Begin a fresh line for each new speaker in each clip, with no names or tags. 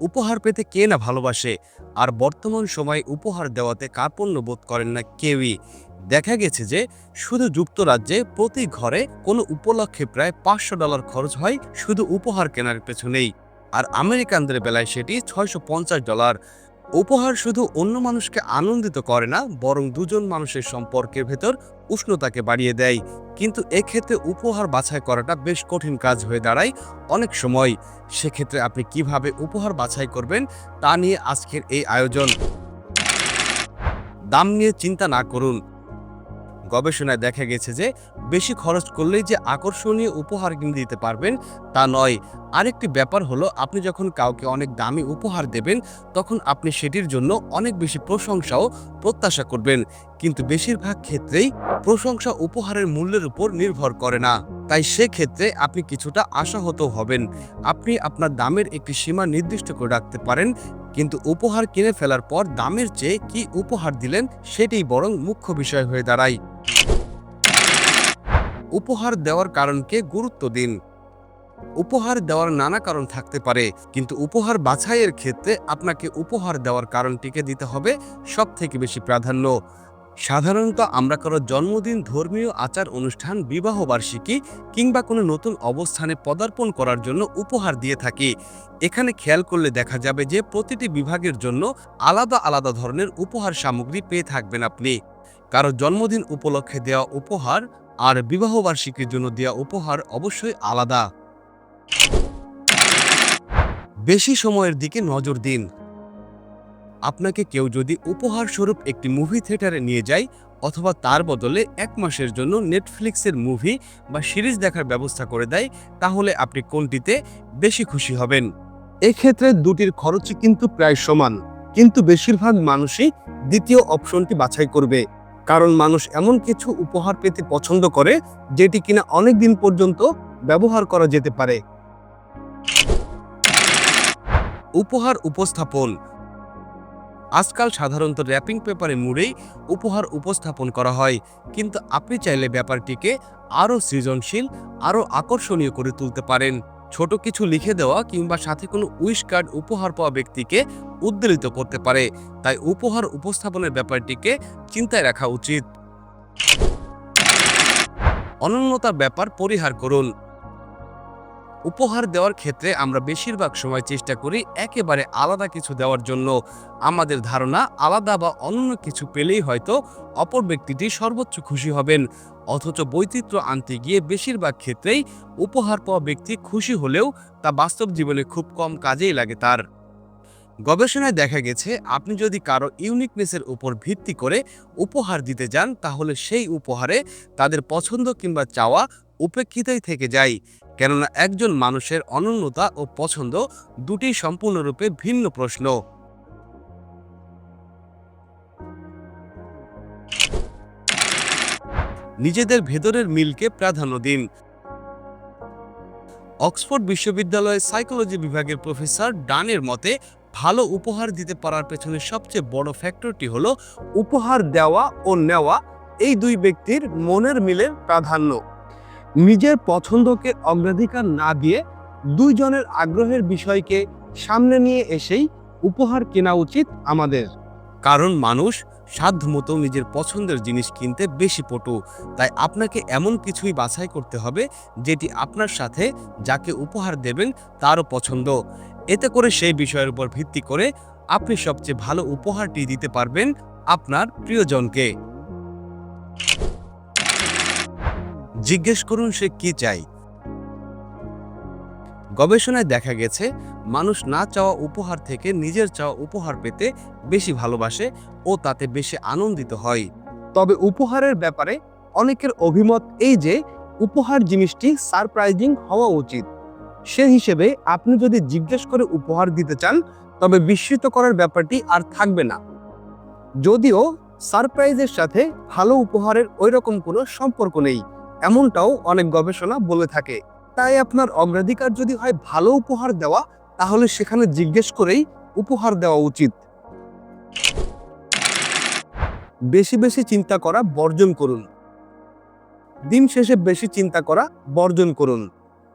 উপহার পেতে কে না ভালোবাসে? আর বর্তমান সময়ে উপহার দেওয়াতে কার্পণ্য বোধ করেন না কেউই। দেখা গেছে যে, শুধু যুক্তরাজ্যে প্রতি ঘরে কোনো উপলক্ষে প্রায় পাঁচশো ডলার খরচ হয় শুধু উপহার কেনার পেছনেই। আর আমেরিকানদের বেলায় সেটি ছয়শো পঞ্চাশ ডলার। উপহার শুধু অন্য মানুষকে আনন্দিত করে না, বরং দুজন মানুষের সম্পর্কের ভেতর উষ্ণতাকে বাড়িয়ে দেয়। কিন্তু এক্ষেত্রে উপহার বাছাই করাটা বেশ কঠিন কাজ হয়ে দাঁড়ায় অনেক সময়। সেক্ষেত্রে আপনি কীভাবে উপহার বাছাই করবেন তা নিয়ে আজকের এই আয়োজন। দাম নিয়ে চিন্তা না করুন। গবেষণায় দেখা গেছে যে বেশি খরচ করলেই যে আকর্ষণীয় উপহার কিনে দিতে পারবেন তা নয়। আরেকটি ব্যাপার হলো, আপনি যখন কাউকে অনেক দামি উপহার দেবেন, তখন আপনি সেটির জন্য অনেক বেশি প্রশংসাও প্রত্যাশা করবেন। কিন্তু বেশিরভাগ ক্ষেত্রেই প্রশংসা উপহারের মূল্যের উপর নির্ভর করে না। তাই সেক্ষেত্রে আপনি কিছুটা আশাহত হবেন। আপনি আপনার দামের একটি সীমা নির্দিষ্ট করে রাখতে পারেন কিন্তু উপহার কিনে ফেলার পর দামের চেয়ে কি উপহার দিলেন সেটাই বরং মুখ্য বিষয় হয়ে দাঁড়ায়। উপহার দেওয়ার কারণকে গুরুত্ব দিন। উপহার দেওয়ার নানা কারণ থাকতে পারে, কিন্তু উপহার বাছাইয়ের ক্ষেত্রে আপনাকে উপহার দেওয়ার কারণটিকে দিতে হবে সব থেকে বেশি প্রাধান্য। সাধারণত আমরা কারও জন্মদিন, ধর্মীয় আচার অনুষ্ঠান, বিবাহ বার্ষিকী কিংবা কোনো নতুন অবস্থানে পদার্পণ করার জন্য উপহার দিয়ে থাকি। এখানে খেয়াল করলে দেখা যাবে যে প্রতিটি বিভাগের জন্য আলাদা আলাদা ধরনের উপহার সামগ্রী পেয়ে থাকবেন আপনি। কারও জন্মদিন উপলক্ষে দেওয়া উপহার আর বিবাহবার্ষিকীর জন্য দেওয়া উপহার অবশ্যই আলাদা। বেশি সময়ের দিকে নজর দিন। আপনাকে কেউ যদি উপহার স্বরূপ একটি মুভি থিয়েটারে নিয়ে যায়, অথবা তার বদলে এক মাসের জন্য নেটফ্লিক্সের মুভি বা সিরিজ দেখার ব্যবস্থা করে দেয়, তাহলে আপনি কোনটিতে বেশি খুশি হবেন? এক্ষেত্রে দুটির খরচই কিন্তু প্রায় সমান, কিন্তু বেশিরভাগ মানুষই দ্বিতীয় অপশনটি বাছাই করবে। কারণ মানুষ এমন কিছু উপহার পেতে পছন্দ করে, যেটি কিনা অনেক দিন পর্যন্ত ব্যবহার করা যেতে পারে। উপহার উপস্থাপন আজকাল সাধারণত র্যাপিং পেপারে মুড়েই উপহার উপস্থাপন করা হয়। কিন্তু আপনি চাইলে ব্যাপারটিকে আরও সৃজনশীল, আরও আকর্ষণীয় করে তুলতে পারেন। ছোট কিছু লিখে দেওয়া কিংবা সাথে কোনো উইশ কার্ড উপহার পাওয়া ব্যক্তিকে উদ্বেলিত করতে পারে। তাই উপহার উপস্থাপনের ব্যাপারটিকে চিন্তায় রাখা উচিত। অনন্যতার ব্যাপার পরিহার করুন। উপহার দেওয়ার ক্ষেত্রে আমরা বেশিরভাগ সময় চেষ্টা করি একেবারে আলাদা কিছু দেওয়ার জন্য। আমাদের ধারণা, আলাদা বা অন্য কিছু পেলেই হয়তো অপর ব্যক্তিটি সর্বোচ্চ খুশি হবেন। অথচ বৈচিত্র্য আনতে গিয়ে বেশিরভাগ ক্ষেত্রেই উপহার পাওয়া ব্যক্তি খুশি হলেও তা বাস্তব জীবনে খুব কম কাজেই লাগে তার। গবেষণায় দেখা গেছে, আপনি যদি কারও ইউনিকনেসের উপর ভিত্তি করে উপহার দিতে যান, তাহলে সেই উপহারে তাদের পছন্দ কিংবা চাওয়া উপেক্ষিতই থেকে যায়। কেননা একজন মানুষের অনন্যতা ও পছন্দ দুটি সম্পূর্ণরূপে ভিন্ন প্রশ্ন। নিজেদের ভেতরের মিলকে প্রাধান্য দিন। অক্সফোর্ড বিশ্ববিদ্যালয়ের সাইকোলজি বিভাগের প্রফেসর ডানের মতে, ভালো উপহার দিতে পারার পেছনে সবচেয়ে বড় ফ্যাক্টরটি হলো উপহার দেওয়া ও নেওয়া, এই দুই ব্যক্তির মনের মিলের প্রাধান্য। নিজের পছন্দকে অগ্রাধিকার না দিয়ে দুইজনের আগ্রহের বিষয়কে সামনে নিয়ে এসেই উপহার কেনা উচিত আমাদের। কারণ মানুষ সাধ্যমতো নিজের পছন্দের জিনিস কিনতে বেশি পটু, তাই আপনাকে এমন কিছুই বাছাই করতে হবে যেটি আপনার সাথে যাকে উপহার দেবেন তারও পছন্দ। এতে করে সেই বিষয়ের উপর ভিত্তি করে আপনি সবচেয়ে ভালো উপহারটি দিতে পারবেন আপনার প্রিয়জনকে। জিজ্ঞেস করুন সে কি চাই গবেষণায় দেখা গেছে, মানুষ না চাওয়া উপহার থেকে নিজের চাওয়া উপহার পেতে বেশি ভালোবাসে ও তাতে বেশি আনন্দিত হয়। তবে উপহারের ব্যাপারে অনেকের অভিমত এই যে, উপহার জিনিসটি সারপ্রাইজিং হওয়া উচিত। সে হিসেবে আপনি যদি জিজ্ঞেস করে উপহার দিতে চান, তবে বিস্মিত করার ব্যাপারটি আর থাকবে না। যদিও সারপ্রাইজের সাথে ভালো উপহারের ওইরকম কোনো সম্পর্ক নেই। এমনটাও অনেক গবেষণা বলে থাকে। তাই আপনার অগ্রাধিকার যদি হয় ভালো উপহার দেওয়া, তাহলে সেখানে জিজ্ঞেস করেই উপহার দেওয়া উচিত। বেশি বেশি চিন্তা করা, বর্জন করুন। দিন শেষে বেশি চিন্তা করা, বর্জন করুন।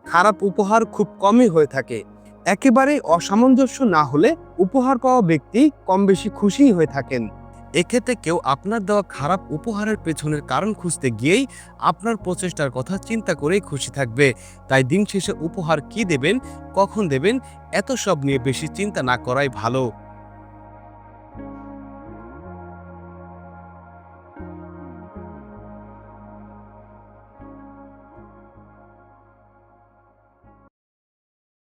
খারাপ উপহার খুব কমই হয়ে থাকে। একেবারেই অসামঞ্জস্য না হলে উপহার পাওয়া ব্যক্তি কম বেশি খুশিই হয়ে থাকেন। এক্ষেত্রে কেউ আপনার দেওয়া খারাপ উপহারের পেছনের কারণ খুঁজতে গিয়েই আপনার প্রচেষ্টার কথা চিন্তা করেই খুশি থাকবে। তাই দিন শেষে উপহার কি দেবেন, কখন দেবেন, এত সব নিয়ে বেশি চিন্তা না করাই ভালো।